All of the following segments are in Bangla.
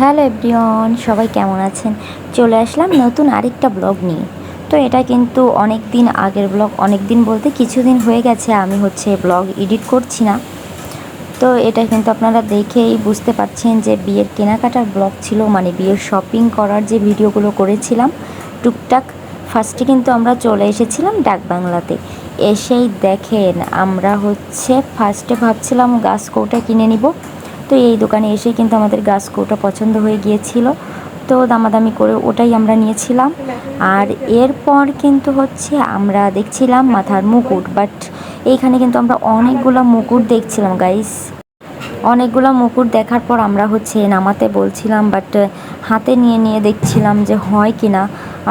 হ্যালো এভরিওয়ান, সবাই কেমন আছেন? চলে আসলাম নতুন আরেকটা ব্লগ নিয়ে। তো এটা কিন্তু অনেক দিন আগের ব্লগ অনেক দিন বলতে কিছুদিন হয়ে গেছে, আমি হচ্ছে ব্লগ এডিট করছি না। তো এটা কিন্তু আপনারা দেখেই বুঝতে পারছেন যে বিয়ের কেনাকাটার ব্লগ ছিল মানে বিয়ের শপিং করার যে ভিডিওগুলো করেছিলাম, টুকটাক। ফার্স্টে কিন্তু আমরা চলে এসেছিলাম ডাক বাংলাতে এসেই দেখেন, আমরা হচ্ছে ফার্স্টে ভাবছিলাম গাছ কৌটা কিনে নিব। তো এই দোকানে এসেই কিন্তু আমাদের গাছ কৌটা পছন্দ হয়ে গিয়েছিল। তো দামাদামি করে ওটাই আমরা নিয়েছিলাম। আর এরপর কিন্তু হচ্ছে আমরা দেখছিলাম মাথার মুকুট বাট এইখানে কিন্তু আমরা অনেকগুলো মুকুট দেখছিলাম গাইস অনেকগুলো মুকুট দেখার পর আমরা হচ্ছে নামাতে বলছিলাম বাট হাতে নিয়ে নিয়ে দেখছিলাম যে হয় কি না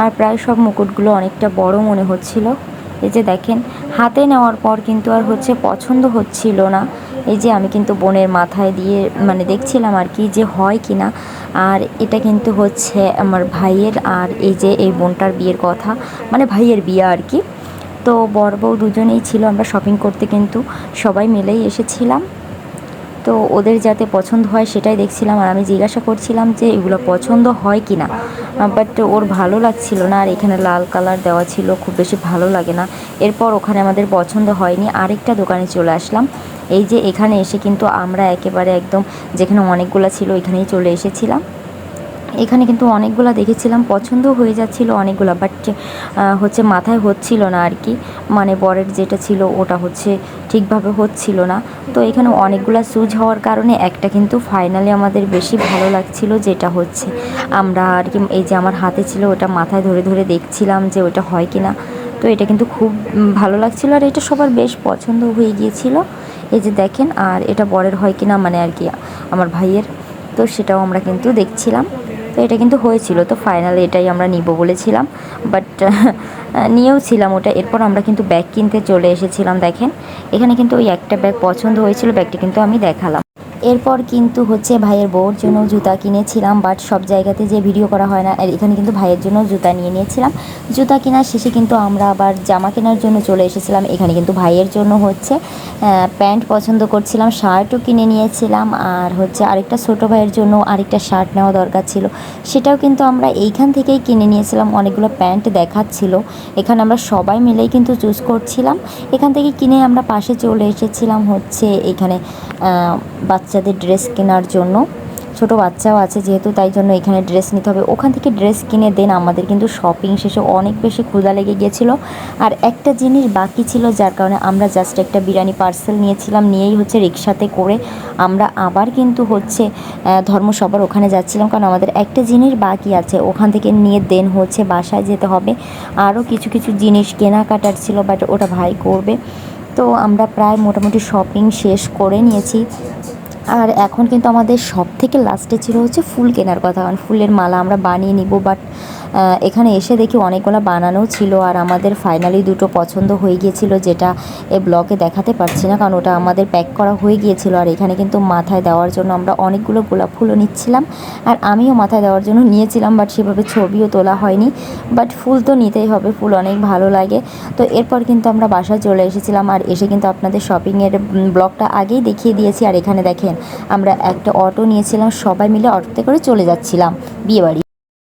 আর প্রায় সব মুকুটগুলো অনেকটা বড় মনে হচ্ছিল। এই যে দেখেন হাতে নেওয়ার পর কিন্তু আর হচ্ছে পছন্দ হচ্ছিল না। এই যে আমি কিন্তু বোনের মাথায় দিয়ে মানে দেখছিলাম আর কি যে হয় কি না। আর এটা কিন্তু হচ্ছে আমার ভাইয়ের আর এই যে এই বোনটার বিয়ের কথা মানে ভাইয়ের বিয়ে আর কি। তো বড় বউ দুজনেই ছিল, আমরা শপিং করতে কিন্তু সবাই মিলেই এসেছিলাম। তো ওদের যাতে পছন্দ হয় সেটাই দেখছিলাম আর আমি জিজ্ঞাসা করছিলাম যে এগুলো পছন্দ হয় কি না। বাট ওর ভালো লাগছিল না আর এখানে লাল কালার দেওয়া ছিল, খুব বেশি ভালো লাগে না। এরপর ওখানে আমাদের পছন্দ হয়নি, আরেকটা দোকানে চলে আসলাম। এই যে এখানে এসে কিন্তু আমরা একেবারে একদম যেখানে অনেকগুলো ছিল ওইখানেই চলে এসেছিলাম। এখানে কিন্তু অনেকগুলো দেখেছিলাম পছন্দ হয়ে যাচ্ছিল অনেকগুলো বাট হচ্ছে মাথায় হচ্ছিল না আর কি। মানে বরের যেটা ছিল ওটা হচ্ছে ঠিকভাবে হচ্ছিল না। তো এখানে অনেকগুলো সুজ হওয়ার কারণে একটা কিন্তু ফাইনালি আমাদের বেশি ভালো লাগছিল যেটা হচ্ছে, আমরা আর কি, এই যে আমার হাতে ছিল ওটা মাথায় ধরে ধরে দেখছিলাম যে ওটা হয় কি না তো এটা কিন্তু খুব ভালো লাগছিল আর এটা সবার বেশ পছন্দ হয়ে গিয়েছিল। এই যে দেখেন, আর এটা বরের হয় কি না মানে আর কি আমার ভাইয়ের। তো সেটাও আমরা কিন্তু দেখছিলাম। তো এটা কিন্তু হয়েছিল, তো ফাইনালি এটাই আমরা নিব বলেছিলাম। বাট নিয়েও ছিলাম ওটা। এরপর আমরা কিন্তু ব্যাগ কিনতে চলে এসেছিলাম, দেখেন। এখানে কিন্তু ওই একটা ব্যাগ পছন্দ হয়েছিল ব্যাগটি কিন্তু আমি দেখালাম। এরপর কিন্তু হচ্ছে ভাইয়ের বউর জন্য জুতা কিনেছিলাম বাট সব জায়গাতে যে ভিডিও করা হয় না এখানে কিন্তু ভাইয়ের জন্য জুতা নিয়ে নিয়েছিলাম। জুতা কেনার শেষে কিন্তু আমরা আবার জামা কেনার জন্য চলে এসেছিলাম। এখানে কিন্তু ভাইয়ের জন্য হচ্ছে প্যান্ট পছন্দ করছিলাম, শার্টও কিনে নিয়েছিলাম, আর হচ্ছে আরেকটা ছোটো ভাইয়ের জন্য আরেকটা শার্ট নেওয়া দরকার ছিল। সেটাও কিন্তু আমরা এইখান থেকেই কিনে নিয়েছিলাম, অনেকগুলো প্যান্ট দেখাচ্ছিল। এখানে আমরা সবাই মিলেই কিন্তু চুজ করছিলাম। এখান থেকে কিনে আমরা পাশে চলে এসেছিলাম হচ্ছে এখানে বাচ্চাদের ড্রেস কেনার জন্য। ছোট বাচ্চাও আছে যেহেতু, তাই জন্য এখানে ড্রেস নিতে হবে। ওখান থেকে ড্রেস কিনে দেন। আমাদের কিন্তু শপিং শেষে অনেক বেশি ক্ষুদা লেগে গিয়েছিল আর একটা জিনিস বাকি ছিল যার কারণে আমরা জাস্ট একটা বিরিয়ানি পার্সেল নিয়েছিলাম। নিয়েই হচ্ছে রিক্সাতে করে আমরা আবার কিন্তু হচ্ছে ধর্মসভার ওখানে যাচ্ছিলাম। কারণ আমাদের একটা জিনিস বাকি আছে। ওখান থেকে নিয়ে দেন হচ্ছে বাসায় যেতে হবে। আরও কিছু কিছু জিনিস কেনাকাটার ছিল বাট ওটা ভাই করবে। তো আমরা প্রায় মোটামুটি শপিং শেষ করে নিয়েছি। আর এখন কিন্তু আমাদের সব থেকে লাস্টে ছিল হচ্ছে ফুল কেনার কথা। কারণ ফুলের মালা আমরা বানিয়ে নিব বাট এখানে এসে দেখি অনেকগুলো বানানো ছিল আর আমাদের ফাইনালি দুটো পছন্দ হয়ে গিয়েছিল যেটা এ ব্লকে দেখাতে পারছি না, কারণ ওটা আমাদের প্যাক করা হয়ে গিয়েছিল আর এখানে কিন্তু মাথায় দেওয়ার জন্য আমরা অনেকগুলো গোলাপ ফুলও নিচ্ছিলাম আর আমিও মাথায় দেওয়ার জন্য নিয়েছিলাম বাট সেভাবে ছবিও তোলা হয়নি বাট ফুল তো নিতেই হবে, ফুল অনেক ভালো লাগে। তো এরপর কিন্তু আমরা বাসায় চলে এসেছিলাম আর এসে কিন্তু আপনাদের শপিংয়ের ব্লগটা আগেই দেখিয়ে দিয়েছি। আর এখানে দেখেন, আমরা একটা অটো নিয়েছিলাম, সবাই মিলে অটোতে করে চলে যাচ্ছিলাম বিয়েবাড়ি।